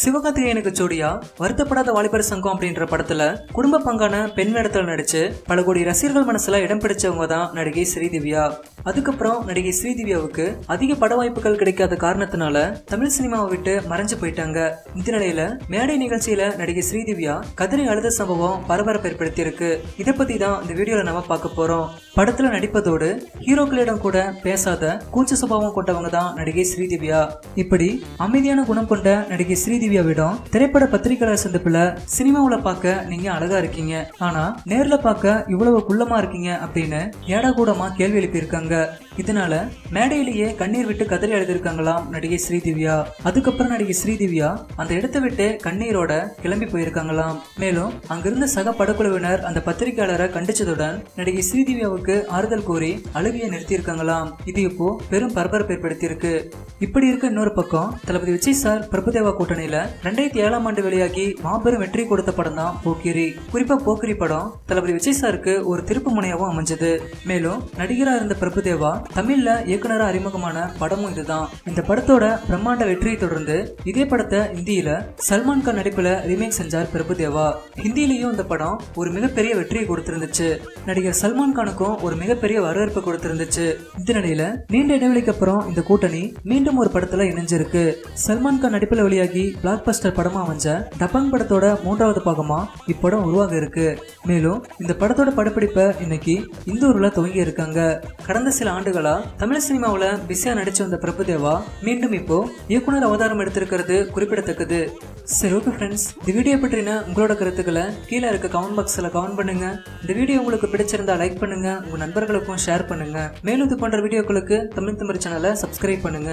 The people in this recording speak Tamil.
சிவகார்த்திகேயனுக்கு ஜோடியா? வருத்தப்படாத வாலிபர் சங்கம் அப்படின்ற படத்துல குடும்ப பங்கான பெண் வேடத்துல நடிச்சு பல கோடி ரசிகர்கள் மனசுல இடம் பிடிச்சவங்க தான் நடிகை ஸ்ரீதிவ்யா. அதுக்கப்புறம் நடிகை ஸ்ரீதிவ்யாவுக்கு அதிக பட வாய்ப்புகள் கிடைக்காத காரணத்தினால தமிழ் சினிமாவை விட்டு மறைஞ்சு போயிட்டாங்க. இந்த நிலையில மேடை நிகழ்ச்சியில நடிகை ஸ்ரீதிவ்யா கதிரை அழுத சம்பவம் பரபரப்பு ஏற்படுத்தி இருக்கு இதை பத்தி தான் இந்த வீடியோல நம்ம பார்க்க போறோம். படத்துல நடிப்பதோடு ஹீரோக்களிடம் கூட பேசாத கூச்ச சுபாவம் கொண்டவங்க தான் நடிகை ஸ்ரீதிவ்யா. இப்படி அமைதியான குணம் கொண்ட நடிகை ஸ்ரீதிவ்யாவிடம் திரைப்பட பத்திரிகையாளர் சந்திப்புல சினிமாவுல பார்க்க நீங்க அழகா இருக்கீங்க. ஆனா நேர்ல பார்க்க இவ்வளவு குள்ளமா இருக்கீங்க அப்படின்னு ஏடா கூடமா கேள்வி எழுப்பியிருக்காங்க. இதனால மேடையிலேயே கண்ணீர் விட்டு கதறி அழுதிருக்காங்களாம் நடிகை ஸ்ரீதிவ்யா. அதுக்கப்புறம் நடிகை ஸ்ரீதிவ்யா அந்த இடத்தை விட்டு கண்ணீரோட கிளம்பி போயிருக்காங்களாம். மேலும் அங்கிருந்த சக படக்குழுவினர் அந்த பத்திரிகையாளரை கண்டிச்சதுடன் நடிகை ஸ்ரீதிவ்யாவுக்கு ஆறுதல் கூறி அழுகையை நிறுத்தியிருக்காங்களாம். இது இப்போ பெரும் பரபரப்பு ஏற்படுத்தியிருக்கு. இப்படி இருக்க இன்னொரு பக்கம் தளபதி விஜய் சார் பிரபுதேவா கூட்டணியில ரெண்டாயிரத்தி ஏழாம் ஆண்டு வெளியாகி மாபெரும் வெற்றி கொடுத்த படம் தான் போக்கிரி. குறிப்பா போக்கிரி படம் தளபதி விஜய் சாருக்கு ஒரு திருப்பு முனையாகவும் அமைஞ்சது. மேலும் நடிகராக இருந்த பிரபுதேவா தமிழ்ல இயக்குனராக அறிமுகமான படமும் இதுதான். இந்த படத்தோட பிரம்மாண்ட வெற்றியை தொடர்ந்து இதே படத்தை இந்தியில சல்மான் கான் நடிப்புல ரீமேக் செஞ்சார் பிரபுதேவா. ஹிந்திலையும் இந்த படம் ஒரு மிகப்பெரிய வெற்றியை கொடுத்திருந்துச்சு. நடிகர் சல்மான் கானுக்கும் ஒரு மிகப்பெரிய வரவேற்பு கொடுத்திருந்துச்சு. இந்த நிலையில நீண்ட இடைவெளிக்கு அப்புறம் இந்த கூட்டணி மீண்டும் ஒரு படத்துல இணைஞ்சிருக்கு. சல்மான் கான் நடிப்புல வெளியாகி பிளாக் பஸ்டர் படமா அமைஞ்ச டபங் படத்தோட மூன்றாவது பாகமா இப்படம் உருவாக இருக்கு. மேலும் இந்த படத்தோட படப்பிடிப்பை இன்னைக்கு இந்தூர்ல துவங்கி இருக்காங்க. கடந்த சில ஆண்டுகள் ஆண்டுகளா தமிழ் சினிமாவுல பிஸியா நடிச்சு வந்த பிரபுதேவா மீண்டும் இப்போ இயக்குனர் அவதாரம் எடுத்திருக்கிறது குறிப்பிடத்தக்கது. சரி ஓகே ஃப்ரெண்ட்ஸ் இந்த வீடியோ பற்றின உங்களோட கருத்துக்களை கீழே இருக்க கமெண்ட் பாக்ஸில் கமெண்ட் பண்ணுங்க. இந்த வீடியோ உங்களுக்கு பிடிச்சிருந்தா லைக் பண்ணுங்க உங்க நண்பர்களுக்கும் ஷேர் பண்ணுங்க. மேலும் இது போன்ற வீடியோக்களுக்கு தமிழ் தமிழ் சேனலை சப்ஸ்கிரைப் பண்ணுங்க.